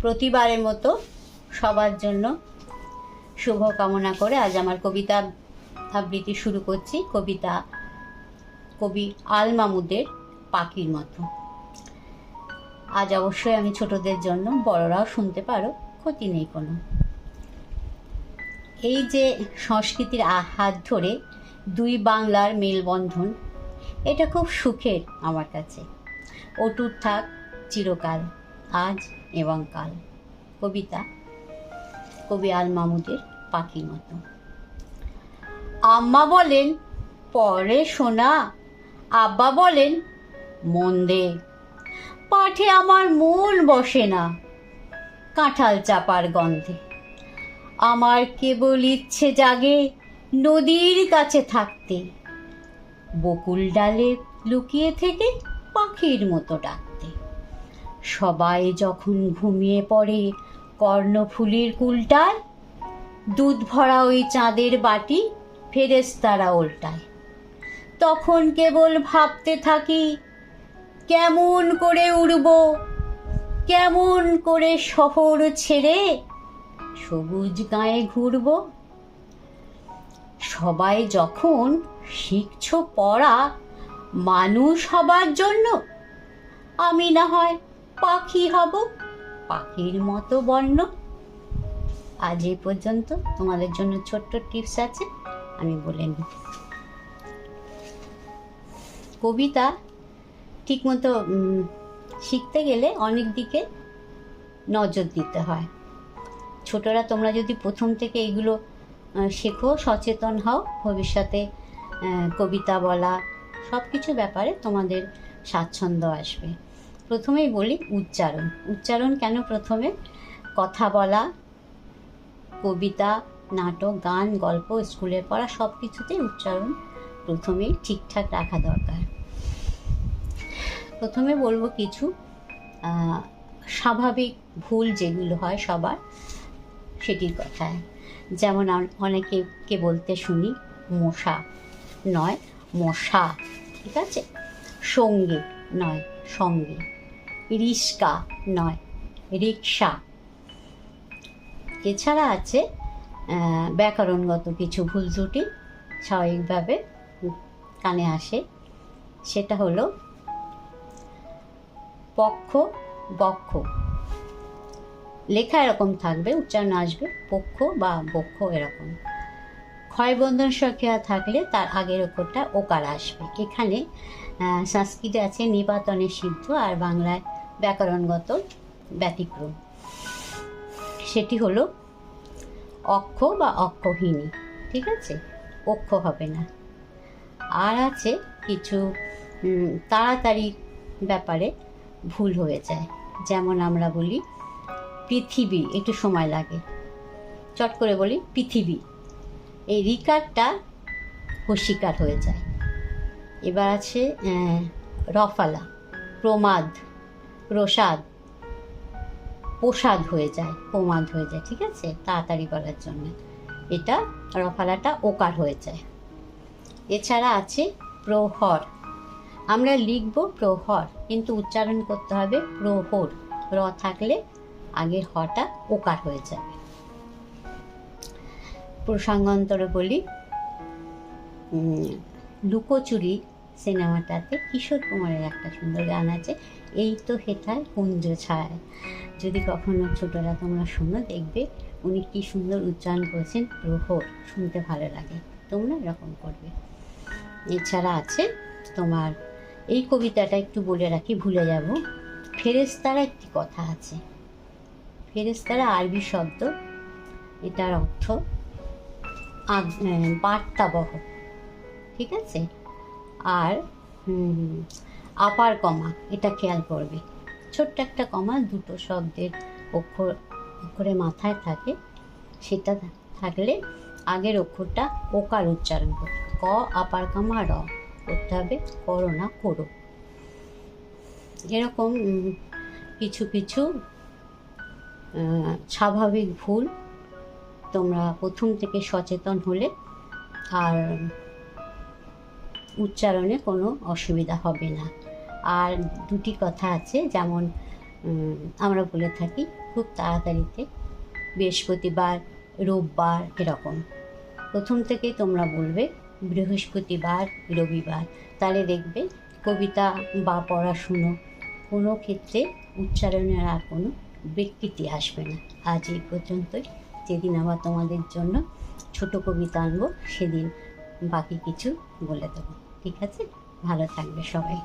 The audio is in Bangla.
প্রতিবারের মতো সবার জন্য শুভ কামনা করে আজ আমার কবিতা আবৃত্তি শুরু করছি। কবিতা কবি আল মামুদের পাখির মতো। আজ অবশ্যই আমি ছোটদের জন্য, বড়রাও শুনতে পারো, ক্ষতি নেই কোনো। এই যে সংস্কৃতির হাত ধরে দুই বাংলার মেলবন্ধন, এটা খুব সুখের আমার কাছে। অটুট থাক চিরকাল। আজ এবং কাল। কবিতা, কবি আল মামুদের পাখির মতো। আম্মা বলেন, পরে শোনা। আব্বা বলেন, মন দে। পাঠে আমার মন বসে না, কাঁঠাল চাপার গন্ধে। আমার কেবল ইচ্ছে জাগে নদীর কাছে থাকতে। বকুল ডালে লুকিয়ে থেকে পাখির মতো ডাকতে সবাই যখন ঘুমিয়ে পড়ে, কর্ণফুলির কুলটায়, দুধ ভরা ওই চাঁদের বাটি ফেরেস্তারা উল্টায় তখন কেবল ভাবতে থাকি, কেমন করে উড়ব, কেমন করে শহর ছেড়ে সবুজ গায়ে ঘুরব। সবাই যখন শিখছ পড়া, মানুষ হবার জন্য আমি না হয় পাখি হব পাখির মতো বর্ণ। আজ এই পর্যন্ত তোমাদের জন্য ছোট্ট টিপস আছে আমি বলে নিই। কবিতা ঠিকমতো উম, শিখতে গেলে অনেক দিকে নজর দিতে হয়। ছোটরা তোমরা যদি প্রথম থেকে এগুলো শেখো সচেতন হও ভবিষ্যতে কবিতা বলা সব কিছু ব্যাপারে তোমাদের স্বাচ্ছন্দ্য আসবে। প্রথমেই বলি উচ্চারণ। উচ্চারণ কেন প্রথমে? কথা বলা, কবিতা, নাটক, গান, গল্প, স্কুলের পড়া সব কিছুতেই উচ্চারণ প্রথমেই ঠিকঠাক রাখা দরকার। প্রথমে বলব কিছু স্বাভাবিক ভুল যেগুলো হয় সবার, সেটির কথায়। যেমন অনেকে বলতে শুনি, মশা নয়, মশা, ঠিক আছে? সঙ্গে নয়, সঙ্গে। রিস্কা নয়, রিক্সা। এছাড়া আছে ব্যাকরণগত কিছু ভুল ত্রুটি, স্বাভাবিকভাবে কানে আসে। সেটা হলো পক্ষ, বক্ষ। লেখা এরকম থাকবে, উচ্চারণ আসবে, পক্ষ বা বক্ষ এরকম। ক্ষয়বন্ধন সংখ্যা থাকলে তার আগের ওপরটা ওকার আসবে। এখানে সংস্কৃতে আছে নিপাতনের সিদ্ধ, আর বাংলায় ব্যাকরণগত ব্যতিক্রম। সেটি হলো অক্ষ বা অক্ষহীনী, ঠিক আছে? অক্ষ হবে না। আর আছে কিছু তাড়াতাড়ি ব্যাপারে ভুল হয়ে যায়। যেমন আমরা বলি পৃথিবী, একটু সময় লাগে। চট করে বলি পৃথিবী। এই রিকারটা হসিকার হয়ে যায়। এবার আছে রফালা, প্রমাদ। প্রসাদ প্রসাদ হয়ে যায়, প্রমাদ হয়ে যায়, ঠিক আছে? তাড়াতাড়ি বলার জন্য। এটা রফালাটা ওকার হয়ে যায়। এছাড়া আছে প্রহর। আমরা লিখব প্রহর, কিন্তু উচ্চারণ করতে হবে প্রহর। র থাকলে আগের হটা ওকার হয়ে যাবে। প্রসঙ্গান্তরে বলি লুকোচুরি সিনেমাটাতে কিশোর কুমারের একটা সুন্দর গান আছে, এই তো হেথায় কুঞ্জ ছায়। যদি কখনো ছোটরা তোমরা শোনো, দেখবে উনি কি সুন্দর উচ্চারণ করেছেন, প্রহর, শুনতে ভালো লাগে, তোমরা এরকম করবে। এছাড়া আছে তোমার, এই কবিতাটা একটু বলে রাখি, ভুলে যাব ফেরেস্তারা একটি কথা আছে। ফেরেস্তারা আরবি শব্দ, এটার অর্থ বার্তাবহ, ঠিক আছে? আর আপার কমা, এটা খেয়াল করবে। ছোট্ট একটা কমা দুটো শব্দের অক্ষর, অক্ষরে মাথায় থাকে, সেটা থাকলে আগের অক্ষরটা ওকার উচ্চারণ করবে। ক, আপার কামা, র, করতে হবে, করো না, করো। এরকম কিছু কিছু স্বাভাবিক ভুল তোমরা প্রথম থেকে সচেতন হলে, আর উচ্চারণে কোনো অসুবিধা হবে না। আর দুটি কথা আছে, যেমন আমরা বলে থাকি, খুব তাড়াতাড়িতে, বৃহস্পতিবার, রোববার এরকম। প্রথম থেকেই তোমরা বলবে, বৃহস্পতিবার, রবিবার। তাহলে দেখবে, কবিতা বা পড়াশুনো কোনো ক্ষেত্রে উচ্চারণের আর কোনো বিকৃতি আসবে না। আজ এই পর্যন্তই। যেদিন আবার তোমাদের জন্য ছোট কবিতা আনব, সেদিন বাকি কিছু বলে দেবো। ঠিক আছে? ভালো থাকবে সবাই।